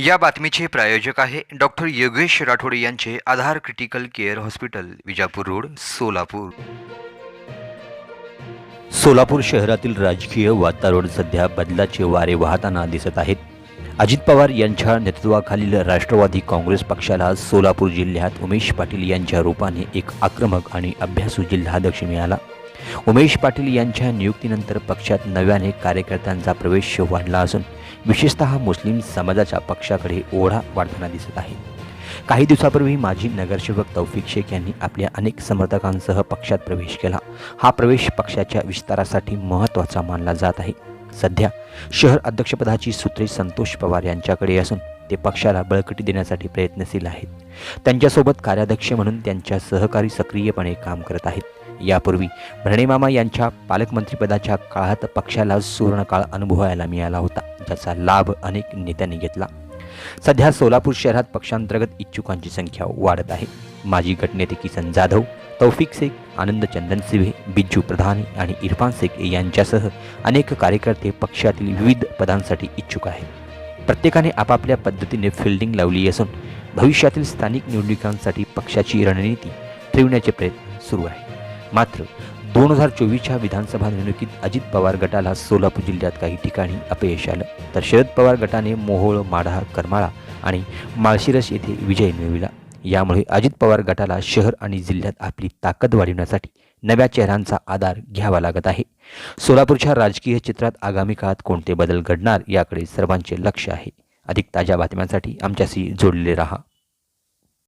या बातमीचे प्रायोजक आहे डॉक्टर योगेश राठोड यांचे Aadhar critical care hospital Vijapur road Solapur. Solapur शहरातील राजकीय वातावरण सध्या बदलाचे वारे वाहताना दिसत आहेत. अजित पवार यांच्या नेतृत्वाखालील राष्ट्रवादी काँग्रेस पक्षाला सोलापूर जिल्ह्यात उमेश पाटील यांच्या रूपाने एक आक्रमक आणि अभ्यासू जिल्हाध्यक्ष मिळाला. उमेश पाटील यांच्या नियुक्तीनंतर पक्षात नव्याने कार्यकर्त्यांचा प्रवेश वाढला असून विशेषतः मुस्लिम समाजाच्या पक्षाकडे ओढा वाढताना दिसत आहे. काही दिवसापूर्वी माजी नगरसेवक तौफिक शेख यांनी आपल्या अनेक समर्थकांसह पक्षात प्रवेश केला. हा प्रवेश पक्षाच्या विस्तारासाठी महत्त्वाचा मानला जात आहे. सध्या शहर अध्यक्षपदाची सूत्रे संतोष पवार यांच्याकडे असून ते पक्षाला बळकटी देण्यासाठी प्रयत्नशील आहेत. त्यांच्यासोबत कार्याध्यक्ष म्हणून त्यांच्या सहकारी सक्रियपणे काम करत आहेत. यापूर्वी. भरणेमामा यांच्या पालकमंत्रीपदाच्या काळात पक्षाला सुवर्णकाळ अनुभवायला मिळाला होता ज्याचा लाभ अनेक नेत्यांनी घेतला. सध्या सोलापूर शहरात पक्षांतर्गत इच्छुकांची संख्या वाढत आहे. माजी गटनेते किसन जाधव तौफिक शेख आनंद चंदन सिवे बिज्जू प्रधान आणि इरफान शेख यांच्यासह अनेक कार्यकर्ते पक्षातील विविध पदांसाठी इच्छुक आहेत. प्रत्येकाने आपापल्या पद्धतीने फिल्डिंग लावली असून भविष्यातील स्थानिक निवडणुकांसाठी पक्षाची रणनीती ठेवण्याचे प्रयत्न सुरू आहे मात्र दोन हजार चोवीसच्या विधानसभा निवडणुकीत अजित पवार गटाला सोलापूर जिल्ह्यात काही ठिकाणी अपयश आलं. तर शरद पवार गटाने मोहोळ माढा करमाळा आणि माळशिरस येथे विजय मिळविला. यामुळे अजित पवार गटाला शहर आणि जिल्ह्यात आपली ताकद वाढविण्यासाठी नव्या चेहऱ्यांचा आधार घ्यावा लागत आहे. सोलापूरच्या राजकीय चित्रात आगामी काळात कोणते बदल घडणार याकडे सर्वांचे लक्ष आहे. अधिक ताज्या बातम्यांसाठी आमच्याशी जोडलेले रहा.